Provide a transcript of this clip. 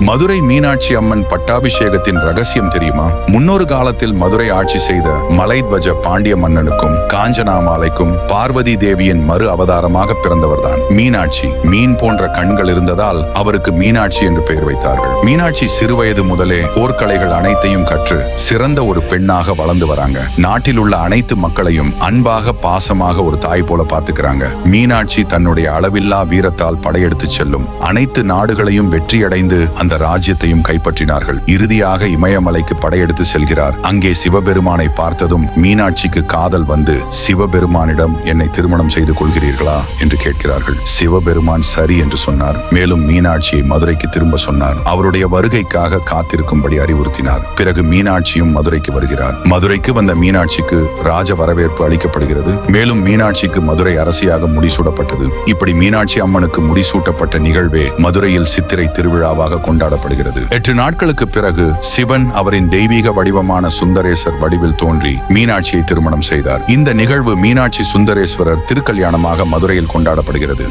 மதுரை மீனாட்சி அம்மன் பட்டாபிஷேகத்தின் ரகசியம் தெரியுமா? முன்னொரு காலத்தில் மதுரை ஆட்சி செய்த மலைத்வஜ பாண்டிய மன்னனுக்கும் காஞ்சனாமாலைக்கும் பார்வதி தேவியின் மறு அவதாரமாக பிறந்தவர்தான். மீனாட்சி மீன் போன்ற கண்கள் இருந்ததால் அவருக்கு மீனாட்சி என்று பெயர் வைத்தார்கள். மீனாட்சி சிறுவயது முதலே போர்க்கலைகள் அனைத்தையும் கற்று சிறந்த ஒரு பெண்ணாக வளர்ந்து வராங்க. நாட்டில் உள்ள அனைத்து மக்களையும் அன்பாக பாசமாக ஒரு தாய் போல பார்த்துக்கிறாங்க. மீனாட்சி தன்னுடைய அளவில்லா வீரத்தால் படையெடுத்து செல்லும் அனைத்து நாடுகளையும் வெற்றியடைந்து அந்த ராஜ்யத்தையும் கைப்பற்றினார்கள். இறுதியாக இமயமலைக்கு படையெடுத்து செல்கிறார். அங்கே சிவபெருமானை பார்த்ததும் மீனாட்சிக்கு காதல் வந்து சிவபெருமானிடம் என்னை திருமணம் செய்து கொள்கிறீர்களா? என்று கேட்கிறார்கள். சிவபெருமான் சரி என்று சொன்னார். மேலும் மீனாட்சியை மதுரைக்கு திரும்ப சொன்னார். அவருடைய வருகைக்காக காத்திருக்கும்படி அறிவுறுத்தினார். பிறகு மீனாட்சியும் மதுரைக்கு வருகிறார். மதுரைக்கு வந்த மீனாட்சிக்கு ராஜ வரவேற்பு அளிக்கப்படுகிறது. மேலும் மீனாட்சிக்கு மதுரை அரசியாக முடிசூடப்பட்டது. இப்படி மீனாட்சி அம்மனுக்கு முடிசூட்டப்பட்ட நிகழ்வே மதுரையில் சித்திரை திருவிழாவாக கொண்டாடப்படுகிறது. எட்டு நாட்களுக்கு பிறகு சிவன் அவரின் தெய்வீக வடிவமான சுந்தரேசர் வடிவில் தோன்றி மீனாட்சியை திருமணம் செய்தார். இந்த நிகழ்வு மீனாட்சி சுந்தரேஸ்வரர் திருக்கல்யாணமாக மதுரையில் கொண்டாடப்படுகிறது.